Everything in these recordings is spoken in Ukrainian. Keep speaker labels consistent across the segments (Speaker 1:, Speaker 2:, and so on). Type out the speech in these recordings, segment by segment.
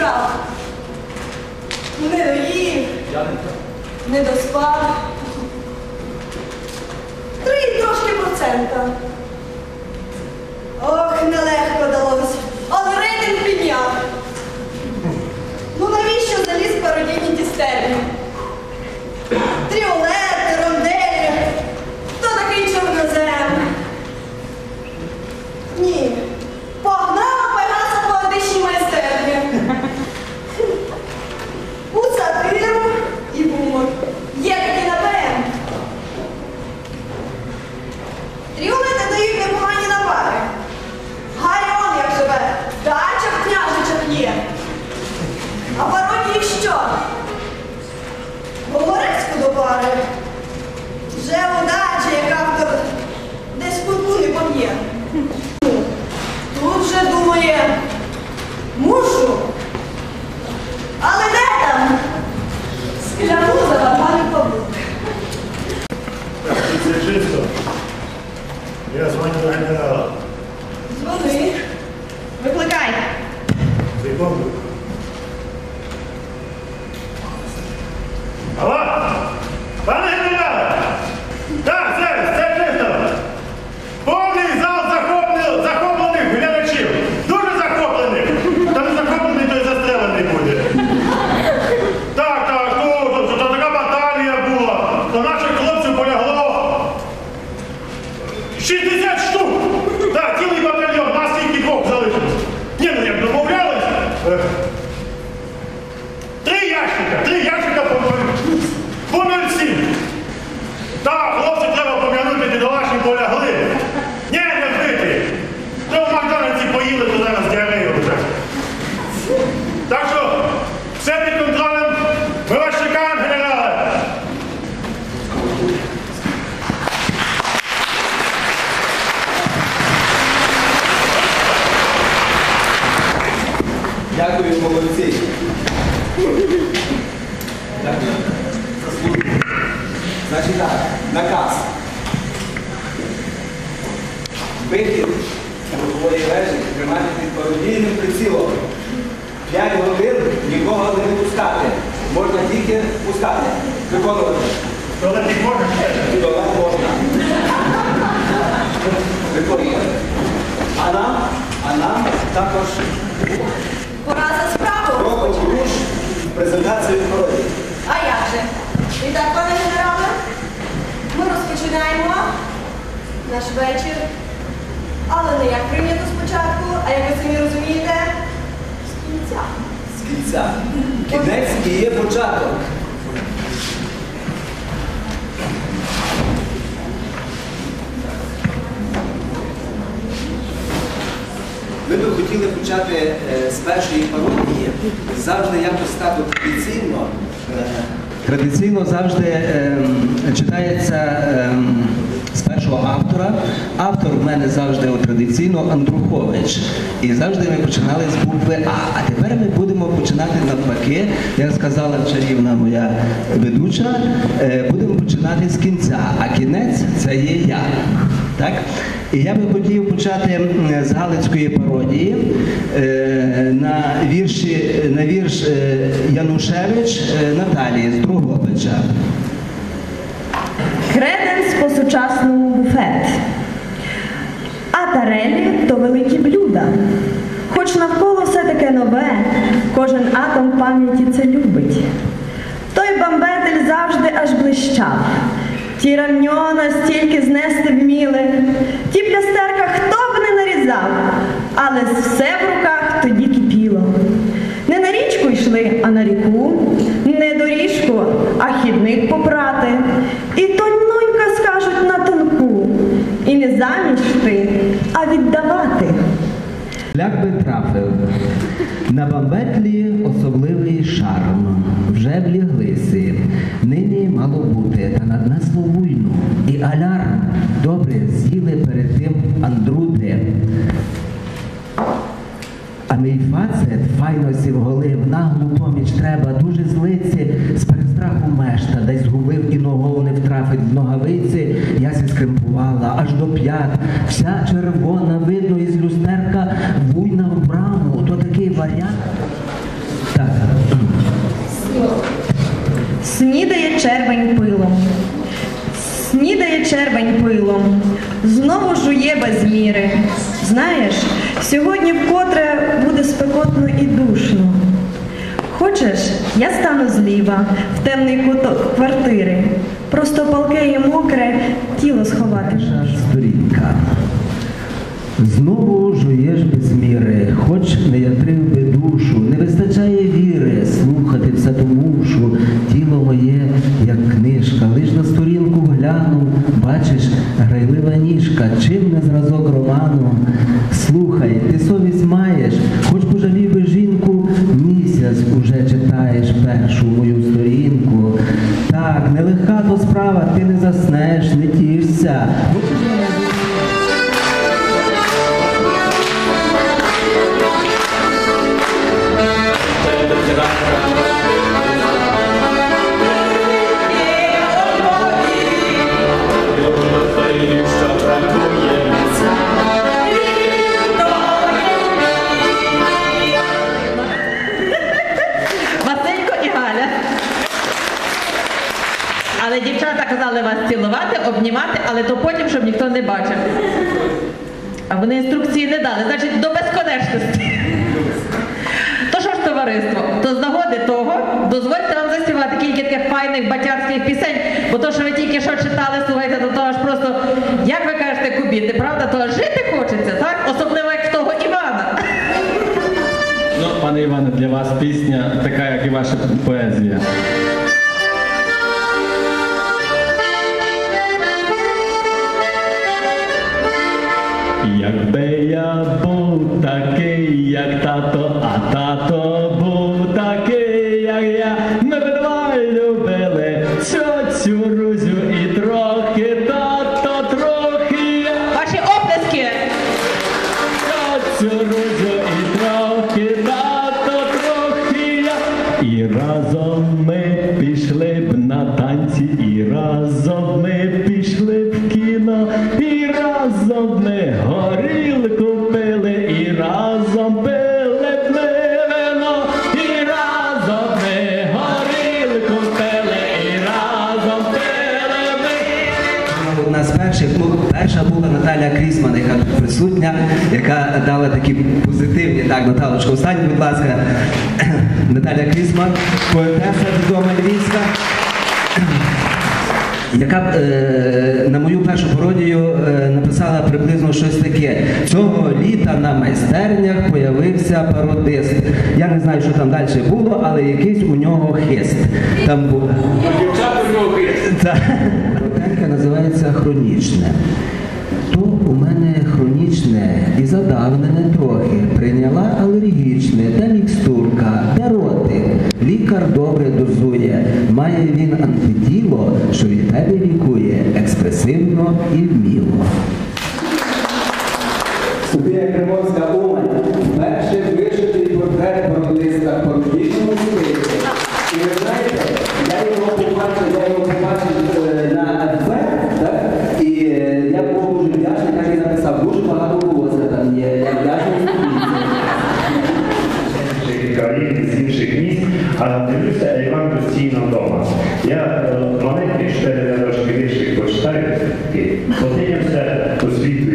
Speaker 1: стільки. Не доїв, не доспав. Три трошки процента. Ох, нелегко далося. але рейтинг підняв. Ну навіщо заліз пародійні дістерні? Тріолети, ронделі. Хто такий чорнозем? Ні. Погнала Пегаса по одишній майстерні. У сатиру і гумор. Є такі на ПМ. Тріолети дають непогані навари. Гаріон як живе, дача в княжичах є. А пародії що? Говорецьку до пари. Вже удача, як автор десь кутку не поб'є. Тут же думає, мушу. Але де там? Скляну заварганий павук.
Speaker 2: Так, тут все чисто. Я дзвоню до генерала.
Speaker 1: Дзвони. Викликай.
Speaker 2: Секунду. Алло? Пане генерале! Так, все, все чисто. Повний зал захоплен- захоплених глядачів. Дуже захоплених. Та не захоплений, то й застрелений буде. Так, так, ну, то, то, то така баталія була. То наших хлопців полягло 60 штук! Так, цілий батальйон, нас тільки двох залишилось. Ні, ну як домовлялись. е, Три ящика, три ящика по нуль- по 0,7. Так, хлопці треба пом'янути, бідолашні полягли. Ні, не вбити. То в Макдональдсі поїли, то зараз діарею вже. Так що, все під контролем. Ми вас чекаємо, генерале.
Speaker 3: Дякую, молодці. Дякую. Заслужено. Значить так, наказ. Вихід рухової вежі тримати під пародійним прицілом. П'ять годин нікого не пускати. Можна тільки пускати. Виконувати.
Speaker 2: Коли ти можеш,
Speaker 3: Туалет можна. Виконувати. А нам, а нам також
Speaker 1: Пора за справу.
Speaker 3: кроком руш презентацію пародії.
Speaker 1: А як же? І так, пане генерале, ми розпочинаємо наш вечір. Але не як прийнято спочатку, а як ви самі розумієте, з кінця.
Speaker 3: з кінця. Кінець і є початок. Ми би хотіли почати е, з першої пародії. Завжди якось так традиційно. е, Традиційно завжди ем, читається ем, з першого автора. Автор в мене завжди традиційно Андрухович. І завжди ми починали з букви А. А тепер ми будемо починати навпаки, як сказала чарівна моя ведуча, е, будемо починати з кінця, а кінець це є я. Так? І я би хотів почати з Галицької пародії е, на, вірші, на вірш е, Янушевич Наталії з Другобича.
Speaker 4: Креденс по-сучасному буфет. А тарелі то великі блюда. Хоч навколо все таке нове, кожен атом пам'яті це любить. Той бамбетель завжди аж блищав. Ті рамньона стільки знести вміли, ті плястерка хто б не нарізав, але все в руках тоді кипіло. Не на річку йшли, а на ріку, не до
Speaker 1: ліжко, а хідник попрати. І тоненько скажуть на тонку. І не заміж ти, а віддавати.
Speaker 3: Шлях би трафив. На бамбетлі особливий шарм. Вже вліглися. Нині мало бути, та наднесло війну. І алярм добре з'їли перед тим андрути. А мій фацет файно сівголив, наглу поміч треба, дуже злиці, з перестраху мешта, десь згубив і ногою не втрафить в ногавиці, скримпувала аж до п'ят, вся червона, видно із люстерка, вуйна в браму, то такий варіант. Так,
Speaker 1: Снідає червень пилом. Снідає червень пилом, знову жує без міри. Знаєш, сьогодні вкотре буде спекотно і душно. Хочеш, я стану зліва, в темний куток квартири. Просто палке і мокре тіло сховати.
Speaker 3: сторінка. Знову жуєш без міри, хоч не ятрив би душу, не вистачає віри, слухати все то мушу, тіло моє, як книжка, лиш на сторінку гляну, бачиш, грайлива ніжка, чим не зразок роману. Слухай, ти совість маєш, першу мою сторінку. Так, нелегка то справа, ти не заснеш, не тішся.
Speaker 5: Казали вас цілувати, обнімати, але то потім, щоб ніхто не бачив. А вони інструкції не дали, значить, до безконечності. То що ж, товариство, то з нагоди того дозвольте вам заспівати кілька таких файних батярських пісень, бо то, що ви тільки що читали, слухайте, то того ж просто, як ви кажете, кубіти, правда, то жити хочеться, так? Особливо як в того Івана.
Speaker 6: Ну, пане Іване, для вас пісня така, як і ваша поезія.
Speaker 3: Позитивні, так, Наталочка, встань, будь ласка, Наталя Крісман, поетеса відома львівська, яка е, на мою першу пародію е, написала приблизно щось таке. Цього літа на майстернях появився пародист. Я не знаю, що там далі було, але якийсь у нього хист. Там був. Та Рутенка називається хронічне. То у мене хронічне і задавнене трохи. Прийняла алергічне, та мікстурка, та роти. Лікар добре дозує. Має він антитіло, що від тебе лікує експресивно і вміло. Софія Кремовська Умань. Перший вишитий портрет пародиста в пародійному стилі. І ви знаєте, я його побачив, я його побачив е, на АДФ, так? І е, я був дуже вдячний, так і написав, дуже багато волосся там є, я вдячний співці.
Speaker 2: інших країн, з інших міст, а дивлюся, а Іван постійно вдома. Я е, маленький, чотири рядочки віршик почитаю, і по світу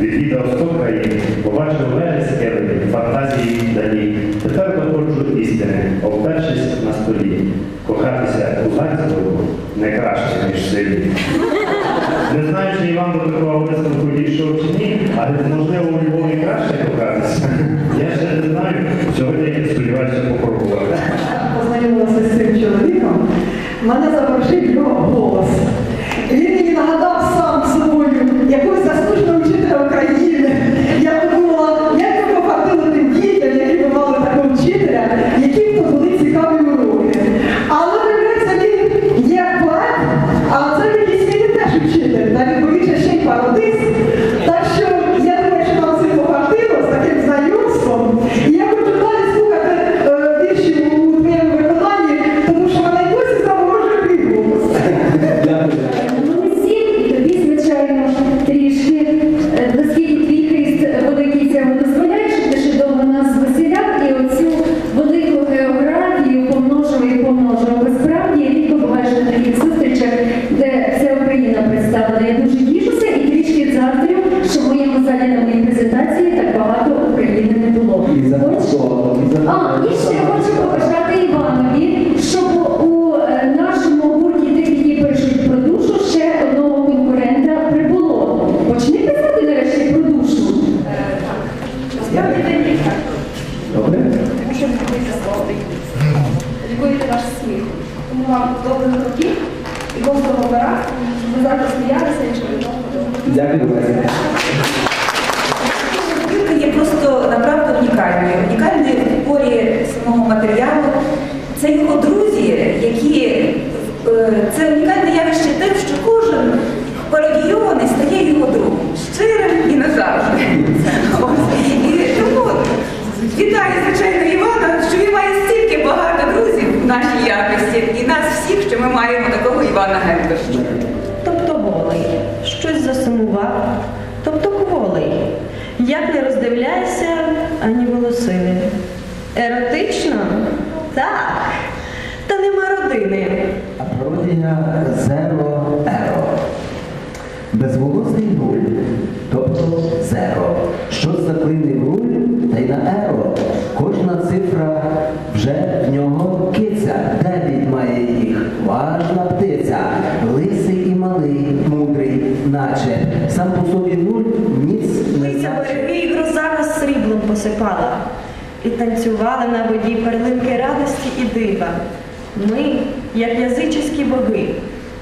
Speaker 2: відвідав сто країн, побачив верес Кевин, фантазії далі. Тепер доходжу істини, обпершись на столі. Кохатися у Зальцбургу не краще, ніж в селі. Не знаю, чи Іван до такого висновку дійшов чи ні, але можливо у Львові краще кохатися. Я ще не знаю. Сьогодні сподіваюся попробувати.
Speaker 7: познайомилася з цим чоловіком, мене заворожив його голос. Він мені нагадав
Speaker 3: важна птиця. Лисий і малий, мудрий, наче. Сам по собі нуль ніц не
Speaker 1: береги і гроза нас сріблом посипала. І танцювали на воді перлинки радості і дива. Ми, як язичські боги,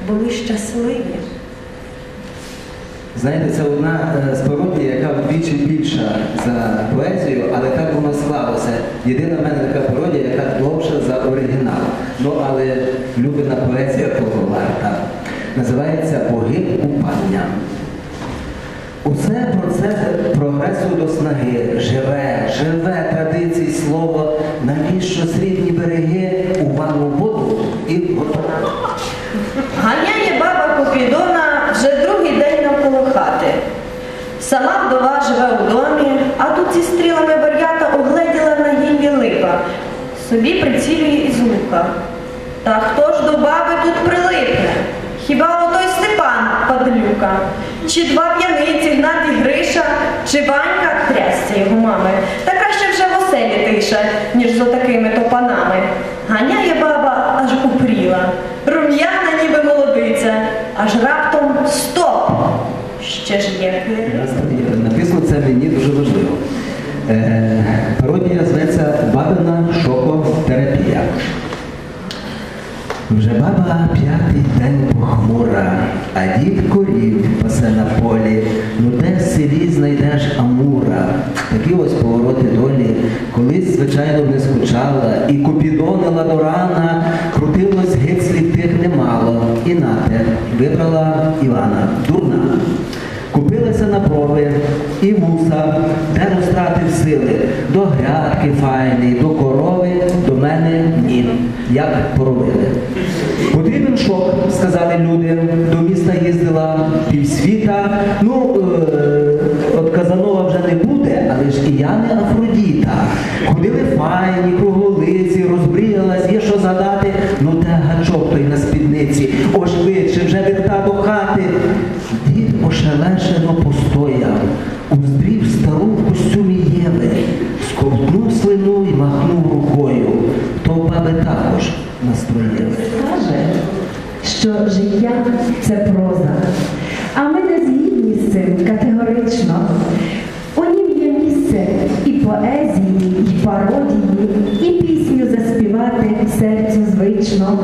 Speaker 1: були щасливі.
Speaker 3: Знаєте, це одна е, з пародій, яка вдвічі більша за поезію, але так воно склалося. Єдина в мене така пародія, яка довша за оригінал. Ну, але любина поезія того варта. Називається Боги купання. Усе процес прогресу до снаги живе, живе традицій слово, навіщо срібні береги у ванну воду і готова.
Speaker 1: Ганяє баба Купідона вже другий день навколо хати. Сама вдова живе у домі, а тут зі стрілами вар'ята огледіла на гіллі липа. Собі прицілює із лука. Та хто ж до баби тут прилипне? Хіба отой Степан падлюка? Чи два п'яниці Гнат і Гриша, чи Ванька трясся його мами? Та краще вже в оселі тиша, ніж з отакими то панами. Ганяє баба аж упріла, рум'яна ніби молодиця, аж раптом стоп! Ще ж є хвилина.
Speaker 3: Написано це мені дуже важливо. Е, пародія зветься Бабина шокотерапія. Вже баба п'ятий день похмура, а дід корів пасе на полі. Ну де в селі знайдеш амура? Такі ось повороти долі. Колись, звичайно, не скучала, і купідонила до рана, крутилось геть тих немало. І нате, вибрала Івана, дурна. Купилася на прови і вуса, де розтратив сили. До грядки файний, до корови, до мене ні. Як поробили. Потрібен шок, сказали люди. До міста їздила півсвіта. Ну, е, от Казанова вже не буде, але ж і я не Афродіта. Ходили файні, круголиці, розбріялась,
Speaker 8: звично.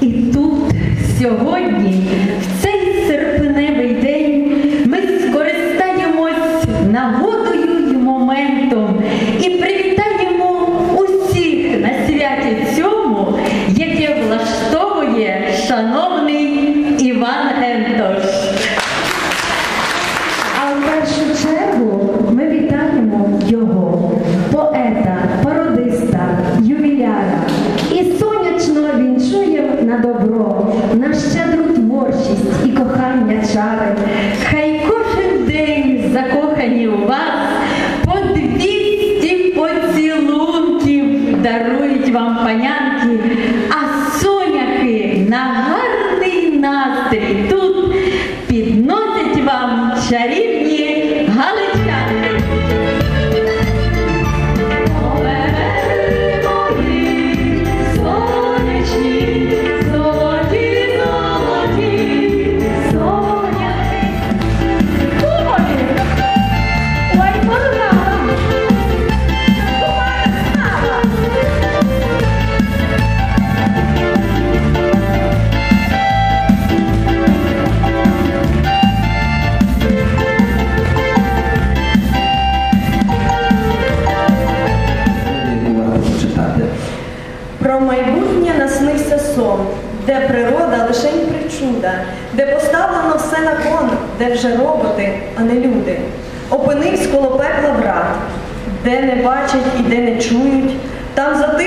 Speaker 9: І тут сьогодні,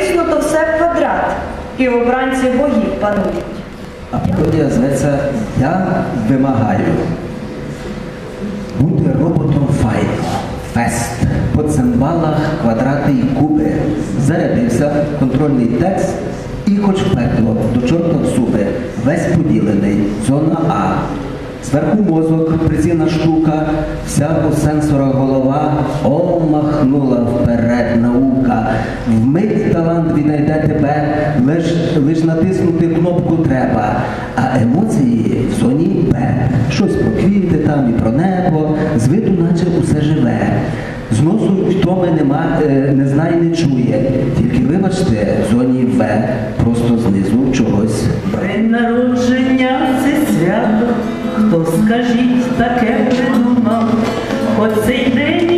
Speaker 10: там затиснуто все квадрат, і обранці богів панують.
Speaker 3: А пародія зветься Я вимагаю. Бути роботом файно. Фест. По цимбалах, квадрати і куби. Зарядився контрольний текст і хоч пекло, до чорта в зуби. Весь поділений. Зона А. Зверху мозок, прицільна штука, вся у сенсорах голова, о, махнула вперед наука. Вмить талант віднайде тебе, лиш, лиш натиснути кнопку треба. А емоції в зоні Б. Щось про квіти там і про небо, з виду наче усе живе. З носу втоми нема, е, не знає, не чує. Тільки вибачте, в зоні В просто знизу чогось.
Speaker 11: День народження це свято, хто скажіть таке придумав. Хоч цей день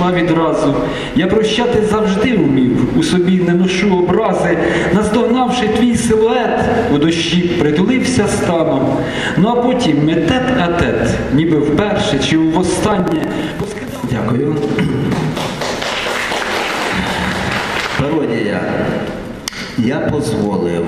Speaker 6: пішла відразу. Я прощати завжди вмів, у собі не ношу образи, наздогнавши твій силует, у дощі притулився станом. Ну а потім ми тет а тет, ніби вперше чи востаннє.
Speaker 3: Дякую. Пародія. Я позволив,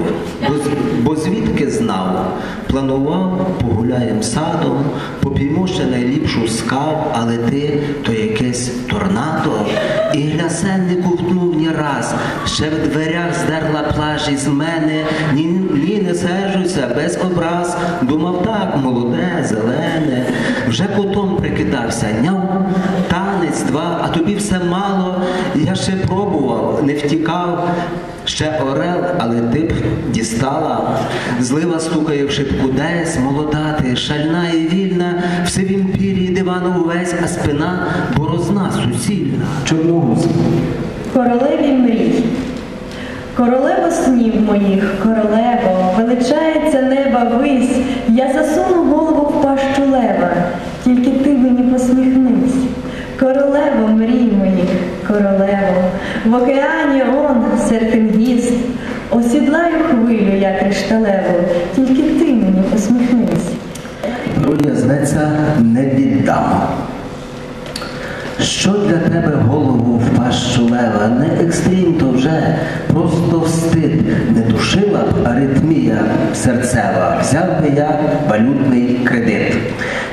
Speaker 3: бо, звідки знав, планував, погуляєм садом, поп'ємо ще найліпшу скав, але ти то якесь торнадо, і глясен не ковтнув ні раз, ще в дверях здерла плаж із мене, ні, ні не сержуся, без образ, думав так, молоде, зелене, вже котом прикидався, няв, танець два, а тобі все мало, я ще пробував, не втікав. Ще орел, але ти дістала. Злива стукає в шибку десь, молода ти, шальна і вільна, все в сивім пір'ї дивану увесь, а спина борозна суцільна. Чорногуз.
Speaker 1: Королеві мрій. Королево снів моїх, королево, величається неба вись, я засуну голову в пащу лева, тільки ти мені посміхнись. Королево мрій моїх, королево, в океані он серфінгіст, осідлаю хвилю я кришталеву, тільки ти мені посміхнись.
Speaker 3: Пародія зветься не віддам. Що для тебе голову в пащу лева? Не екстрім то вже, просто встид. Не душила б аритмія серцева, взяв би я валютний кредит.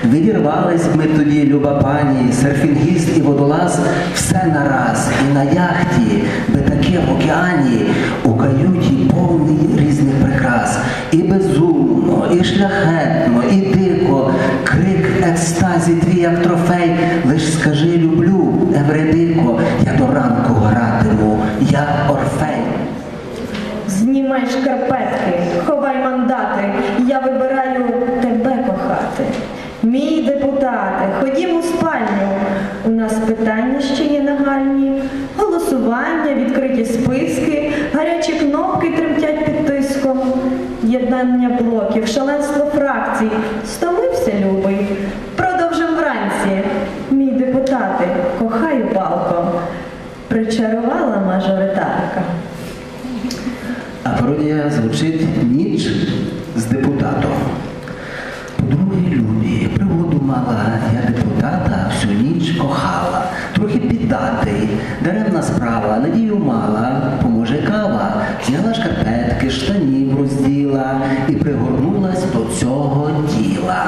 Speaker 3: Відірвались ми тоді, люба пані, серфінгіст і водолаз, все нараз, і на яхті, би таке в океані, у каюті повний різних прикрас. І безумно, і шляхетно, і дико, крик екстазі твій, як трофей, лиш скажи люблю, Евредико, я до ранку гратиму, я Орфей.
Speaker 1: Знімай шкарпетки, ховай мандати, я вибираю тебе кохати. Мій депутате, ходім у спальню. У нас питання ще є нагальні. Голосування, відкриті списки, гарячі кнопки тремтять під тиском. Єднання блоків, шаленство фракцій. Стомився, любий. Продовжим вранці. Мій депутате, кохаю палко. Причарувала мажоритарка.
Speaker 3: А пародія звучить ніч мала, я депутата всю ніч кохала. Трохи піддатий, даремна справа, надію мала, поможе кава, зняла шкарпетки, штанів розділа і пригорнулась до цього тіла.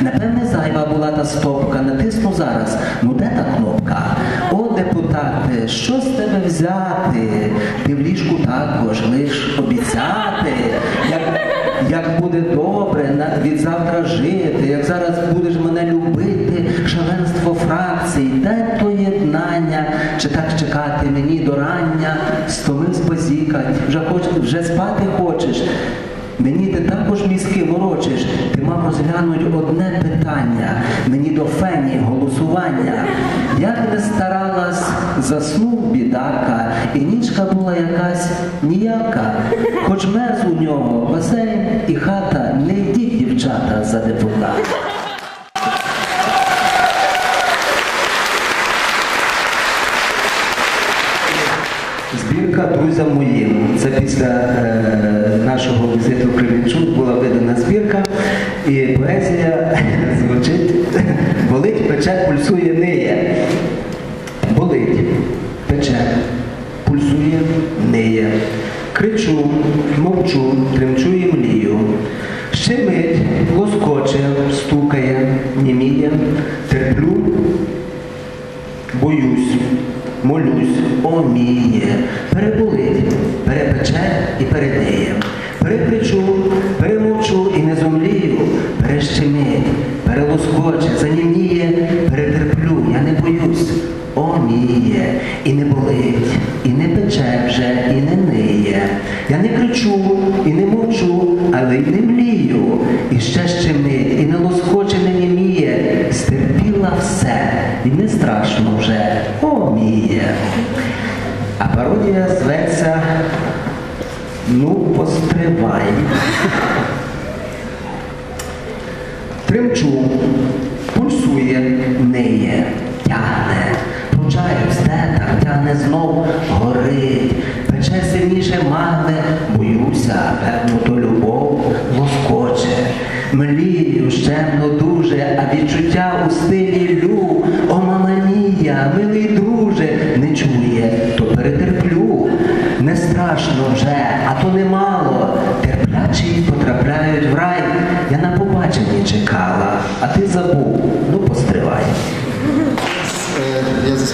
Speaker 3: Напевне, зайва була та стопка, натисну зараз. Ну де та кнопка? О, депутате, що з тебе взяти? Ти в ліжку також лиш обіцяти. Як як буде добре від завтра жити, як зараз будеш мене любити, шаленство фракцій, де то єднання, чи так чекати мені до рання, стомив позікать, вже хоч вже спати хочеш. Мені ти також мізки ворочиш, ти мав розглянуть одне питання, мені до фені голосування. Як не старалась, заснув бідака, і нічка була якась ніяка. Хоч мез у нього, басейн і хата, не йдіть, дівчата, за депутата. Збірка друзям моїм. Це після е, нашого візиту в була видана збірка, і поезія звучить болить, пече, пульсує, ниє. Болить, пече, пульсує, ниє. Кричу, мовчу, тремчу і млію. Щемить, лоскоче, стукає, німіє, терплю, боюсь, молюсь, оміє, переболить, перепече і передиє. Перекричу, перемовчу і не зомлію, перещемить, перелоскоче, заніміє, перетерплю, я не боюсь, оміє, і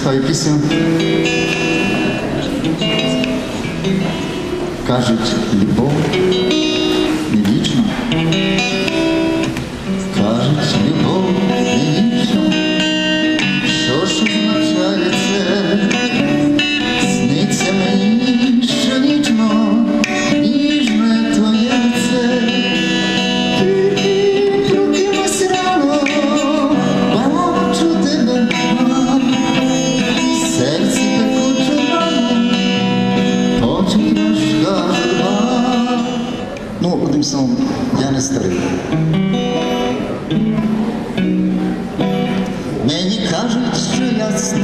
Speaker 12: Е, Я заспіваю пісню. Кажуть, любов Що